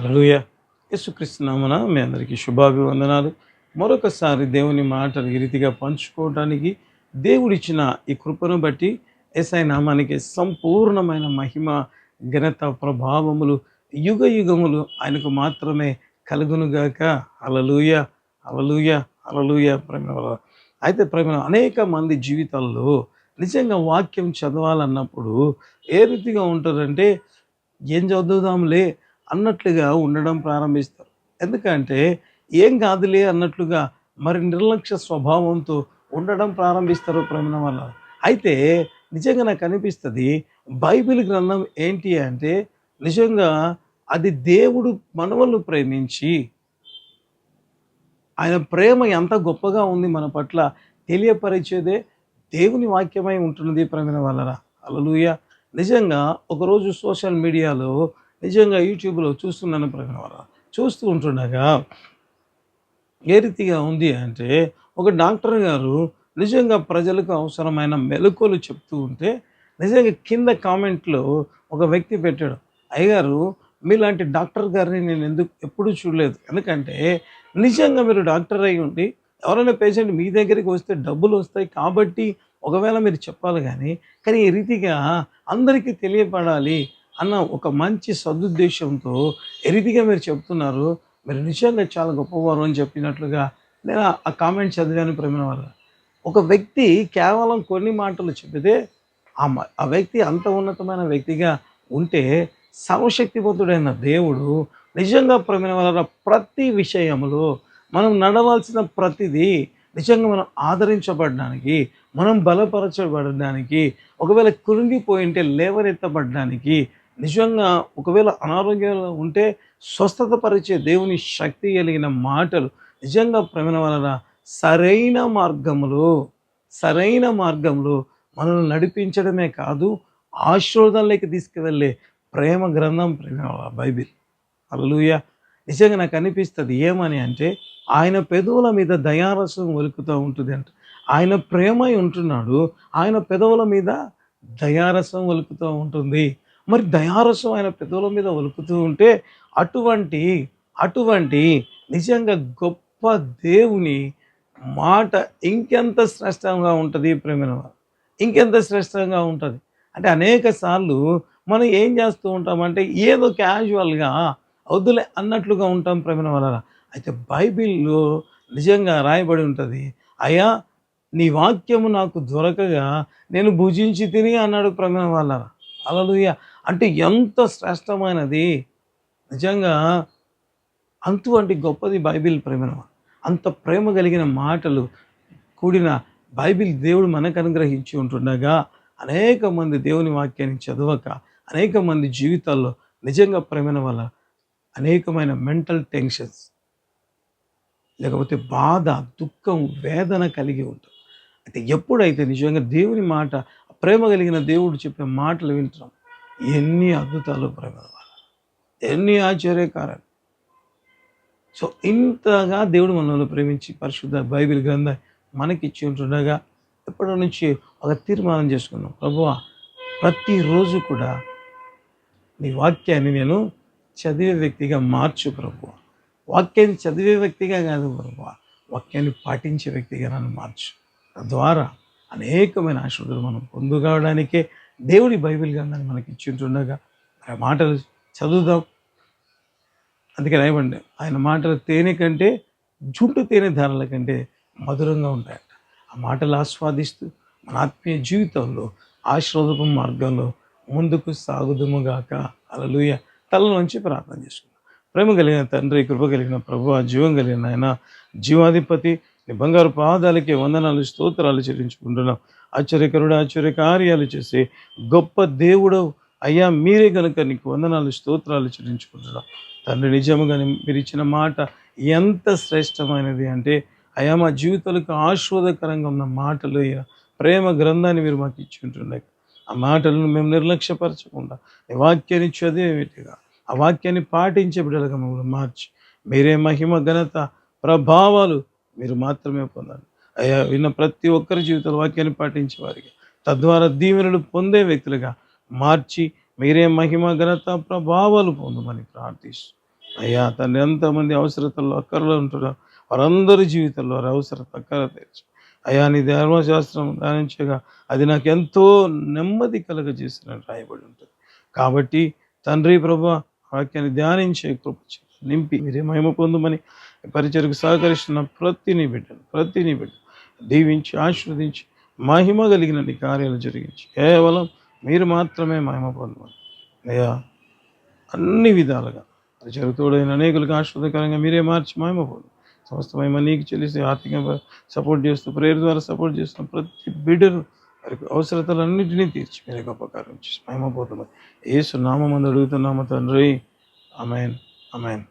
హల్లెలూయా. యేసుక్రీస్తునామన మీ అందరికీ శుభాభివందనాలు. మరొకసారి దేవుని మాటలు ఈ రీతిగా పంచుకోవడానికి దేవుడిచ్చిన ఈ కృపను బట్టి ఎస్ఐ నామానికి సంపూర్ణమైన మహిమ ఘనత ప్రభావములు యుగ యుగములు ఆయనకు మాత్రమే కలుగునుగాక. అలలుయ అలలుయ అలలుయ ప్రేమ అయితే ప్రేమ అనేక మంది జీవితాల్లో నిజంగా వాక్యం చదవాలన్నప్పుడు ఏ రీతిగా ఉంటారంటే ఏం చదువుదాంలే అన్నట్లుగా ఉండడం ప్రారంభిస్తారు. ఎందుకంటే ఏం కాదులే అన్నట్లుగా మరి నిర్లక్ష్య స్వభావంతో ఉండడం ప్రారంభిస్తారు ప్రేమ వల్ల. అయితే నిజంగా నాకు అనిపిస్తుంది బైబిల్ గ్రంథం ఏంటి అంటే నిజంగా అది దేవుడు మనవలను ప్రేమించి ఆయన ప్రేమ ఎంత గొప్పగా ఉంది మన పట్ల తెలియపరిచేదే దేవుని వాక్యమై ఉంటున్నది ప్రేమిన వలన అలలుయ నిజంగా ఒకరోజు సోషల్ మీడియాలో నిజంగా యూట్యూబ్లో చూస్తున్నాను ప్రేమిన చూస్తూ ఉంటుండగా ఏ రీతిగా ఉంది అంటే ఒక డాక్టర్ గారు నిజంగా ప్రజలకు అవసరమైన మెలకువలు చెప్తూ ఉంటే నిజంగా కింద కామెంట్లో ఒక వ్యక్తి పెట్టాడు అయ్యగారు మీలాంటి డాక్టర్ గారిని నేను ఎందుకు ఎప్పుడూ చూడలేదు. ఎందుకంటే నిజంగా మీరు డాక్టర్ అయి ఉండి ఎవరైనా పేషెంట్ మీ దగ్గరికి వస్తే డబ్బులు వస్తాయి కాబట్టి ఒకవేళ మీరు చెప్పాలి కానీ కానీ ఈ రీతిగా అందరికీ తెలియపడాలి అన్న ఒక మంచి సదుద్దేశంతో ఎరిదిగా మీరు చెప్తున్నారు? మీరు నిజంగా చాలా గొప్పవారు అని చెప్పినట్లుగా నేను ఆ కామెంట్ చదివాను ప్రేమ వారు. ఒక వ్యక్తి కేవలం కొన్ని మాటలు చెబితే ఆ మ- ఆ వ్యక్తి అంత ఉన్నతమైన వ్యక్తిగా ఉంటే సర్వశక్తివంతుడైన దేవుడు నిజంగా ప్రేమ వల్ల ప్రతి విషయంలో మనం నడవాల్సిన ప్రతిదీ నిజంగా మనం ఆదరించబడడానికి మనం బలపరచబడడానికి ఒకవేళ కురింగిపోయింటే ఉంటే లేవనెత్తబడడానికి నిజంగా ఒకవేళ అనారోగ్యంలో ఉంటే స్వస్థత పరిచే దేవుని శక్తి కలిగిన మాటలు నిజంగా ప్రేమ వలన సరైన మార్గంలో సరైన మార్గంలో మనల్ని నడిపించడమే కాదు ఆశీర్వాదంలోకి తీసుకువెళ్ళే ప్రేమ గ్రంథం ప్రేమ బైబిల్. అలలుయ నిజంగా నాకు అనిపిస్తుంది ఏమని అంటే ఆయన పెదవుల మీద దయారసం ఒలుకుతూ ఉంటుంది అంట. ఆయన ప్రేమై ఉంటున్నాడు ఆయన పెదవుల మీద దయారసం ఒలుకుతూ ఉంటుంది. మరి దయారసం ఆయన పెదవుల మీద ఒలుకుతూ ఉంటే అటువంటి అటువంటి నిజంగా గొప్ప దేవుని మాట ఇంకెంత శ్రేష్టంగా ఉంటుంది ప్రేమిన ఇంకెంత శ్రేష్టంగా ఉంటుంది? అంటే అనేక సార్లు మనం ఏం చేస్తూ ఉంటామంటే ఏదో క్యాజువల్గా వద్దులే అన్నట్లుగా ఉంటాం ప్రేమిన వలన అయితే బైబిల్లో నిజంగా రాయబడి ఉంటుంది అయ్యా నీ వాక్యము నాకు దొరకగా నేను భుజించి తిని అన్నాడు ప్రమేణ వలన అలలుయ అంటే ఎంత శ్రేష్టమైనది? నిజంగా అంతు గొప్పది బైబిల్ ప్రేమ అంత ప్రేమ కలిగిన మాటలు కూడిన బైబిల్ దేవుడు మనకు అనుగ్రహించి ఉంటుండగా అనేక మంది దేవుని వాక్యాన్ని చదవక అనేక మంది జీవితాల్లో నిజంగా ప్రేమన వల్ల అనేకమైన మెంటల్ టెన్షన్స్ లేకపోతే బాధ దుఃఖం వేదన కలిగి ఉంటుంది అయితే ఎప్పుడైతే నిజంగా దేవుని మాట ప్రేమ కలిగిన దేవుడు చెప్పే మాటలు వింటున్నాం. ఎన్ని అద్భుతాలు ప్రేమ ఎన్ని ఆశ్చర్యకారాలు. సో ఇంతగా దేవుడు మనల్ని ప్రేమించి పరిశుద్ధ బైబిల్ గ్రంథం మనకిచ్చి ఉంటుండగా ఎప్పటి నుంచి ఒక తీర్మానం చేసుకున్నాం. ప్రభువా ప్రతిరోజు కూడా నీ వాక్యాన్ని నేను చదివే వ్యక్తిగా మార్చు ప్రభు వాక్యాన్ని చదివే వ్యక్తిగా కాదు ప్రభు వాక్యాన్ని పాటించే వ్యక్తిగా నన్ను మార్చు. తద్వారా అనేకమైన ఆశీర్వాదాలు మనం పొందుకోవడానికే దేవుడి బైబిల్ గ్రంథాన్ని మనకి ఇచ్చింటుండగా ఆ మాటలు చదువుదాం. అందుకే రాయబండి ఆయన మాటలు తేనె కంటే జుంటు తేనె ధారల కంటే మధురంగా ఉంటాయట. ఆ మాటలు ఆస్వాదిస్తూ మన ఆత్మీయ జీవితంలో ఆశీర్వాదపు మార్గంలో ముందుకు సాగుదుముగాక. అలలుయ తలలోంచి ప్రార్థన చేసుకుందాం. ప్రేమ కలిగిన తండ్రి కృప కలిగిన ప్రభు జీవం కలిగిన ఆయన జీవాధిపతి నీ బంగారు పాదాలకి వందనాలు స్తోత్రాలు చెల్లించుకుంటున్నాం. ఆశ్చర్యకరుడు ఆశ్చర్య కార్యాలు చేసి గొప్ప దేవుడు అయ్యా మీరే కనుక నీకు వందనాలు స్తోత్రాలు చెల్లించుకుంటున్నాం. తండ్రి నిజముగా మీరు ఇచ్చిన మాట ఎంత శ్రేష్టమైనది అంటే అయా మా జీవితాలకు ఆశ్వాదకరంగా ఉన్న మాటలు ప్రేమ గ్రంథాన్ని మీరు మాకు ఇచ్చి ఉంటున్నాయి ఆ మాటలను మేము నిర్లక్ష్యపరచకుండా ఈ వాక్యాన్ని చదివేటిగా ఆ వాక్యాన్ని పాటించే బిడ్డలుగా మమ్మల్ని మార్చి మీరే మహిమ ఘనత ప్రభావాలు మీరు మాత్రమే పొందండి. అయ్యా విన్న ప్రతి ఒక్కరి జీవితంలో వాక్యాన్ని పాటించే వారికి తద్వారా దీవెనలు పొందే వ్యక్తులుగా మార్చి మీరే మహిమ ఘనత ప్రభావాలు పొందమని ప్రార్థిస్తూ. అయ్యా తండ్రి ఎంతమంది అవసరతల్లో అక్కర్లో ఉంటున్నారు. వారందరి జీవితంలో వారి అవసరత అక్కర తీర్చు. అయ్యా నీ ధర్మశాస్త్రం ధ్యానించగా అది నాకు ఎంతో నెమ్మది కలగజేసిన రాయబడి ఉంటుంది. కాబట్టి తండ్రి ప్రభా వాక్యాన్ని ధ్యానించే కృప నింపి మీరే మహిమ పొందమని పరిచయకు సహకరిస్తున్న ప్రతి నీ బిడ్డను ప్రతి నీ బిడ్డ దీవించి ఆశీర్వదించి మహిమ కలిగిన నీ కార్యాలు జరిగించి కేవలం మీరు మాత్రమే మహిమ పొందమని. అయ్యా అన్ని విధాలుగా పరిచరుతోడైన అనేకులకు ఆశ్రదకరంగా మీరే మార్చి మహిమ పొందు సమస్త మహిమ నీకు చెల్లిసి ఆర్థికంగా సపోర్ట్ చేస్తూ ప్రేయర్ ద్వారా సపోర్ట్ చేస్తున్న ప్రతి బిడ్డను వారికి అవసరతలన్నింటినీ తీర్చి మీరే గొప్ప కార్యం చేసి మహిమ పోతామని ఏసు నామందు అడుగుతున్నాము తండ్రి. Amen amen